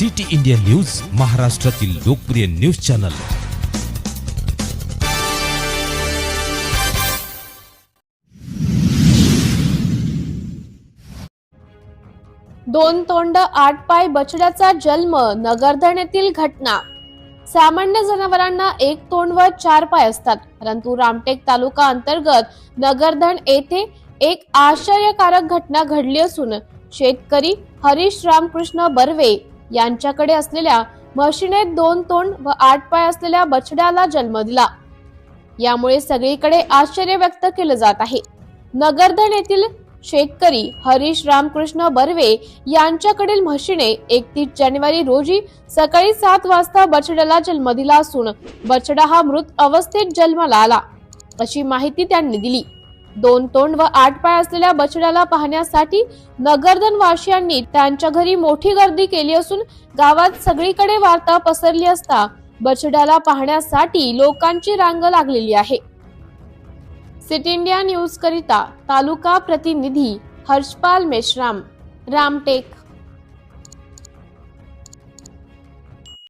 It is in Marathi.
सिटी इंडिया न्यूज महाराष्ट्रातील लोकप्रिय न्यूज चॅनल. दोन तोंड आठ पाय बछड्याचा जन्म नगरधन येथील घटना. सामान्य जनावरांना एक तोंड व चार पाय असतात. परंतु रामटेक तालुका अंतर्गत नगरधन येथे एक आश्चर्यकारक घटना घडली असून शेतकरी हरीश रामकृष्ण बर्वे यांच्याकडे असलेल्या म्हशीने दोन तोंड व आठ पाय असलेल्या बछड्याला जन्म दिला. यामुळे सगळीकडे आश्चर्य व्यक्त केलं जात आहे. नगरधन येथील शेतकरी हरीश रामकृष्ण बर्वे यांच्याकडील म्हशीने एकतीस जानेवारी रोजी सकाळी सात वाजता बछड्याला जन्म दिला असून बछडा हा मृत अवस्थेत जन्माला आला. अशी माहिती त्यांनी दिली. दोन तोंड व आठ पाय असलेल्या बछड्याला पाहण्यासाठी नगरधन वासियांनी त्यांच्या घरी मोठी गर्दी केली असून गावात सगळीकडे वार्ता पसरली असता बछड्याला पाहण्यासाठी लोकांची रांग लागलेली आहे. सिटी इंडिया न्यूज करिता तालुका प्रतिनिधी हर्षपाल मेश्राम रामटेक.